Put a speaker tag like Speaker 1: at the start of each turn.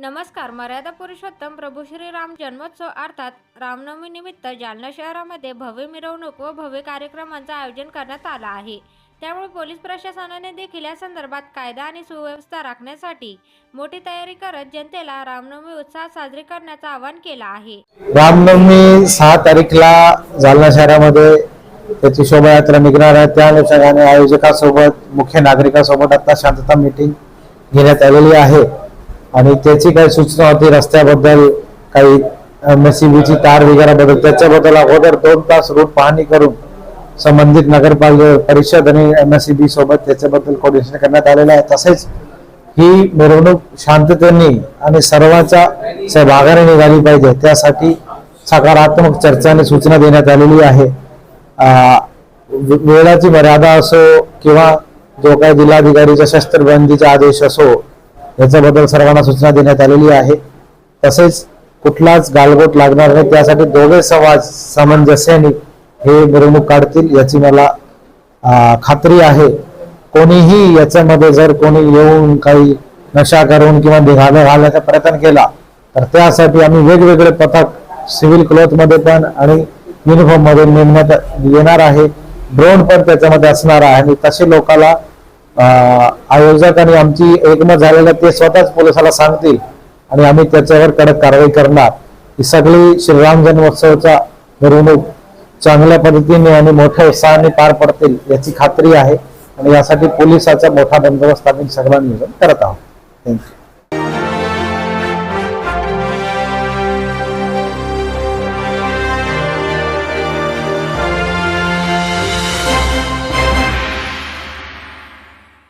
Speaker 1: नमस्कार मर्यादा पुरुषोत्तम प्रभू श्रीराम जन्मोत्सव अर्थात रामनवमी निमित्त जालना शहरामध्ये भव्य मिरवणूक व भव्य कार्यक्रमांचं आयोजन करण्यात आलं आहे. त्यामुळे पोलीस प्रशासनाने देखील या संदर्भात कायदा आणि सुव्यवस्था राखण्यासाठी मोठी तयारी करत जनतेला रामनवमी उत्साहात साजरी करण्याचं आवाहन केलं आहे.
Speaker 2: रामनवमी सहा तारीखला जालना शहरामध्ये त्याची शोभायात्रा निघणार आहे. त्या अनुषंगाने आयोजकासोबत मुख्य नागरिकांसोबत आता शांतता मीटिंग घेण्यात आलेली आहे. आणि त्याची काही सूचना होती रस्त्याबद्दल काही एमएससीबीची तार वगैरे बदल त्याच्याबद्दल अगोदर दोन तास रूट पाहणी करून संबंधित नगरपालिका परिषद आणि एमएससीबी सोबत त्याच्याबद्दल कोऑर्डिनेशन करण्यात आलेलं आहे. तसेच ही मिरवणूक शांततेने आणि सर्वांच्या सहभागाने निघाली पाहिजे. त्यासाठी सकारात्मक चर्चा आणि सूचना देण्यात आलेली आहे. वेळाची मर्यादा असो किंवा जो काही जिल्हाधिकारीचा शस्त्रबंदीचा आदेश असो याच्याबद्दल सर्वांना सूचना देण्यात आलेली आहे. तसेच कुठलाच गालबोट लागणार नाही. त्यासाठी दोघे समाज सामंजस्याने हे मिरवणूक काढतील याची मला खात्री आहे. कोणीही याच्यामध्ये जर कोणी येऊन काही नशा करून किंवा निघालं घालण्याचा प्रयत्न केला तर त्यासाठी आम्ही वेगवेगळे पथक सिव्हिल क्लोथमध्ये पण आणि युनिफॉर्ममध्ये नेमण्यात येणार आहे. ड्रोन पण त्याच्यामध्ये असणार आहे आणि तसे लोकांना आयोजक आणि आमची एकमत झालेलं ते स्वतःच पोलिसाला सांगतील आणि आम्ही त्याच्यावर कडक कारवाई करणार. ही सगळी श्रीराम जन्मोत्सवचा मिरवणूक चांगल्या पद्धतीने आणि मोठ्या उत्साहाने पार पडतील याची खात्री आहे. आणि यासाठी पोलिसाचा मोठा बंदोबस्त आम्ही सगळं नियोजन करत आहोत. थँक्यू